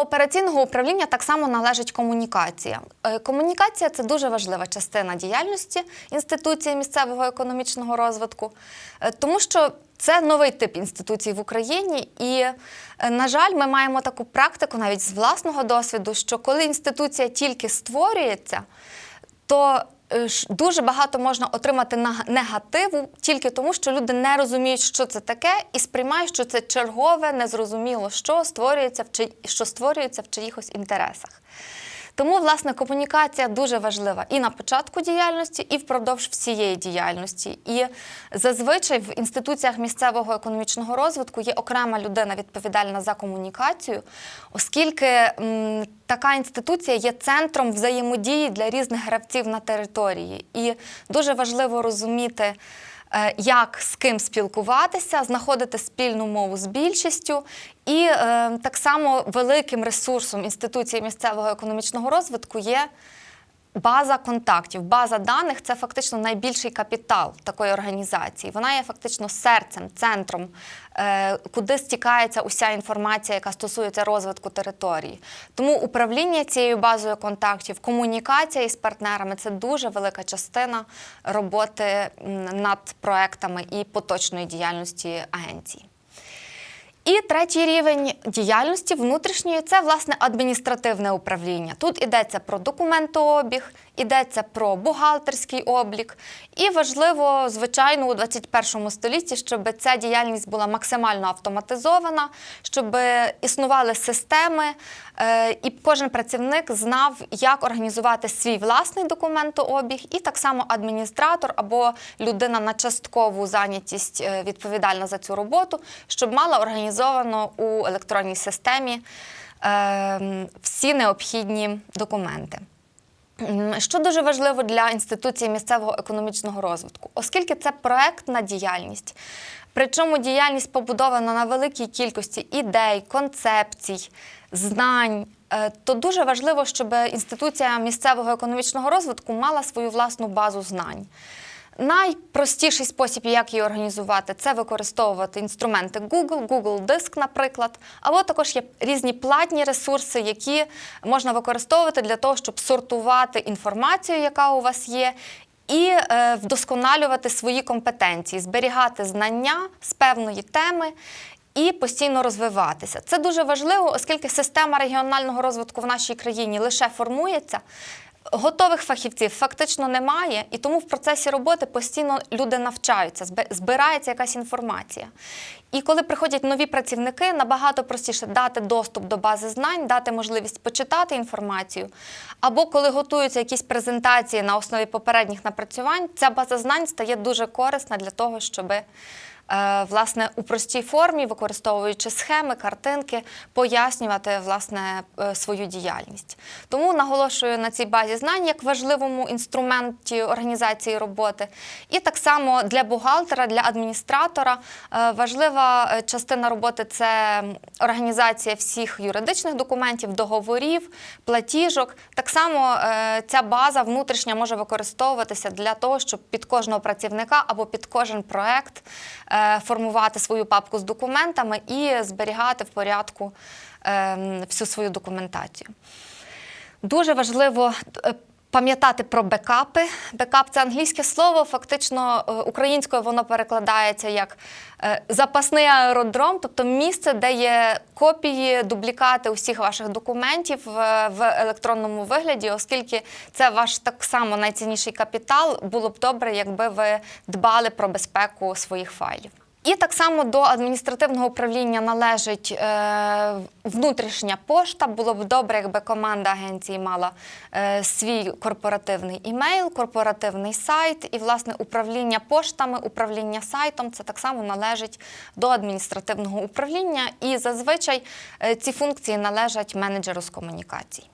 операційного управління так само належить комунікація. Е, Комунікація це дуже важлива частина діяльності інституції місцевого економічного розвитку, е, тому що це новий тип інституцій в Україні, і, е, на жаль, ми маємо таку практику навіть з власного досвіду, що коли інституція тільки створюється, то дуже багато можна отримати негативу тільки тому, що люди не розуміють, що це таке, і сприймають, що це чергове, незрозуміло, що створюється в чи... що створюється в чиїхось інтересах. Тому, власне, комунікація дуже важлива і на початку діяльності, і впродовж всієї діяльності. І зазвичай в інституціях місцевого економічного розвитку є окрема людина відповідальна за комунікацію, оскільки м, така інституція є центром взаємодії для різних гравців на території. І дуже важливо розуміти. Е, Як з ким спілкуватися, знаходити спільну мову з більшістю, і е, так само великим ресурсом інституції місцевого економічного розвитку є база контактів, база даних це фактично найбільший капітал такої організації. Вона є фактично серцем, центром, е, куди стікається уся інформація, яка стосується розвитку території. Тому управління цією базою контактів, комунікація із партнерами це дуже велика частина роботи над проектами і поточної діяльності агенції. І третій рівень діяльності внутрішньої це власне адміністративне управління. Тут йдеться про документообіг, йдеться про бухгалтерський облік. І важливо, звичайно, у 21 столітті, щоб ця діяльність була максимально автоматизована, щоб існували системи, е, і кожен працівник знав, як організувати свій власний документообіг, і так само адміністратор або людина на часткову зайнятість е, відповідальна за цю роботу, щоб мала організовано у електронній системі е, всі необхідні документи. Що дуже важливо для інституції місцевого економічного розвитку, оскільки це проектна діяльність, причому діяльність побудована на великій кількості ідей, концепцій, знань, е, то дуже важливо, щоб інституція місцевого економічного розвитку мала свою власну базу знань. Найпростіший спосіб, як її організувати, це використовувати інструменти Google, Google Диск, наприклад, або також є різні платні ресурси, які можна використовувати для того, щоб сортувати інформацію, яка у вас є. І е, вдосконалювати свої компетенції, зберігати знання з певної теми і постійно розвиватися. Це дуже важливо, оскільки система регіонального розвитку в нашій країні лише формується. Готових фахівців фактично немає, і тому в процесі роботи постійно люди навчаються, збирається якась інформація. І коли приходять нові працівники, набагато простіше дати доступ до бази знань, дати можливість почитати інформацію. Або коли готуються якісь презентації на основі попередніх напрацювань, ця база знань стає дуже корисна для того, щоби е, власне у простій формі, використовуючи схеми, картинки, пояснювати власне е, свою діяльність. Тому наголошую на цій базі знань як важливому інструменті організації роботи. І так само для бухгалтера, для адміністратора е, важлива е, частина роботи це організація всіх юридичних документів, договорів, платіжок. Так само е, ця база внутрішня може використовуватися для того, щоб під кожного працівника або під кожен проект е, формувати свою папку з документами і зберігати в порядку е, всю свою документацію. Дуже важливо е, пам'ятати про бекапи. Бекап це англійське слово. Фактично е, українською воно перекладається як е, запасний аеродром, тобто місце, де є копії, дублікати усіх ваших документів е, в електронному вигляді, оскільки це ваш так само найцінніший капітал. Було б добре, якби ви дбали про безпеку своїх файлів. І так само до адміністративного управління належить е, внутрішня пошта. Було б добре, якби команда агенції мала е, свій корпоративний імейл, корпоративний сайт, і власне управління поштами, управління сайтом це так само належить до адміністративного управління. І зазвичай е, ці функції належать менеджеру з комунікацій.